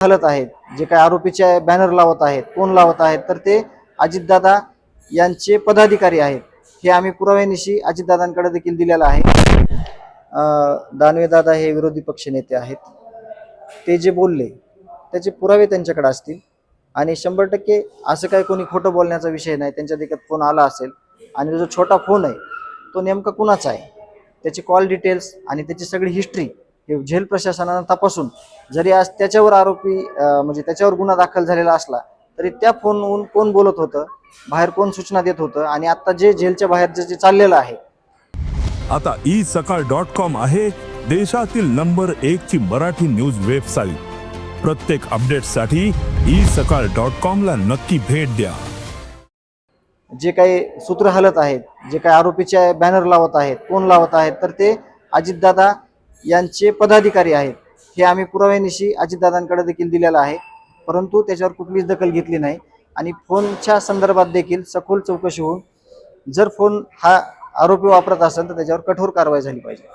हलत आहेत जे काही आरोपीचे बॅनर लावत आहेत कोण लावत आहेत तर ते अजितदादा यांचे पदाधिकारी आहेत. हे आम्ही पुराव्यानिशी अजितदादांकडे देखील दिलेलं आहे. दानवेदादा हे विरोधी पक्षनेते आहेत. ते जे बोलले त्याचे पुरावे त्यांच्याकडे असतील. आणि शंभर टक्के असं काही कोणी खोटं बोलण्याचा विषय नाही त्यांच्या देखत फोन आला असेल. आणि जो छोटा फोन आहे तो नेमका कुणाचा आहे? त्याची कॉल डिटेल्स आणि त्याची सगळी हिस्ट्री हे झेल प्रशासनानं तपासून जरी आज त्याच्यावर आरोपी म्हणजे त्याच्यावर गुन्हा दाखल झालेला असला तरी त्या फोनवरून कोण बोलत होतं बाहेर कोण सूचना देत होतं आणि आता जे जेलच्या बाहेर जे जे चाललेलं आहे? आता ई सकाळ डॉट कॉम आहे देशातील नंबर एक ची मराठी न्यूज वेबसाईट. प्रत्येक अपडेटसाठी ई सकाळ डॉट कॉम ला नक्की भेट द्या. जे काही सूत्र हलत आहेत जे काही आरोपीचे बॅनर लावत आहेत कोण लावत आहेत तर ते अजितदादा यांचे पदाधिकारी आहेत. हे आम्ही पुराव्यानिशी अजितदादांकडे देखील दिलेलं आहे. परंतु त्याच्यावर कुठलीच दखल घेतली नाही. आणि फोनच्या संदर्भात देखील सखोल चौकशी होऊन जर फोन हा आरोपी वापरत असेल तर त्याच्यावर कठोर कारवाई झाली पाहिजे.